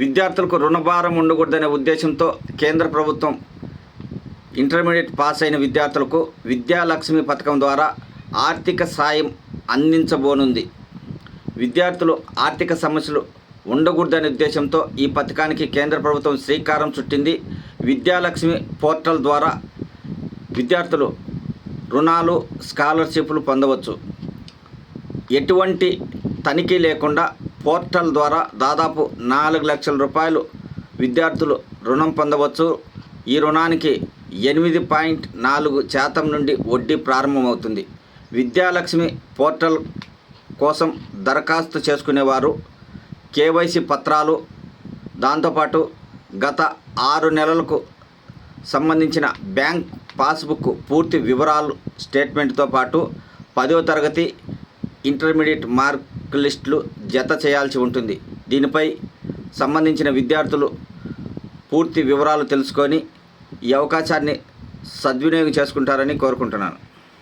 విద్యార్థులకు రుణభారం ఉండకూడదనే ఉద్దేశంతో కేంద్ర ప్రభుత్వం ఇంటర్మీడియట్ పాస్ అయిన విద్యార్థులకు విద్యాలక్ష్మి పథకం ద్వారా ఆర్థిక సాయం అందించబోనుంది. విద్యార్థులు ఆర్థిక సమస్యలు ఉండకూడదనే ఉద్దేశంతో ఈ పథకానికి కేంద్ర ప్రభుత్వం శ్రీకారం చుట్టింది. విద్యాలక్ష్మి పోర్టల్ ద్వారా విద్యార్థులు రుణాలు స్కాలర్షిప్లు పొందవచ్చు. ఎటువంటి తనిఖీ లేకుండా పోర్టల్ ద్వారా దాదాపు నాలుగు లక్షల రూపాయలు విద్యార్థులు రుణం పొందవచ్చు. ఈ రుణానికి ఎనిమిది పాయింట్ నాలుగు శాతం నుండి వడ్డీ ప్రారంభమవుతుంది. విద్యాలక్ష్మి పోర్టల్ కోసం దరఖాస్తు చేసుకునేవారు. కేవైసీ పత్రాలు దాంతోపాటు గత ఆరు నెలలకు సంబంధించిన బ్యాంక్ పాస్బుక్ పూర్తి వివరాలు స్టేట్మెంట్తో పాటు పదవ తరగతి ఇంటర్మీడియట్ మార్క్ లిస్టులు జత చేయాల్సి ఉంటుంది. దీనిపై సంబంధించిన విద్యార్థులు పూర్తి వివరాలు తెలుసుకొని ఈ అవకాశాన్ని సద్వినియోగం చేసుకుంటారని కోరుకుంటున్నాను.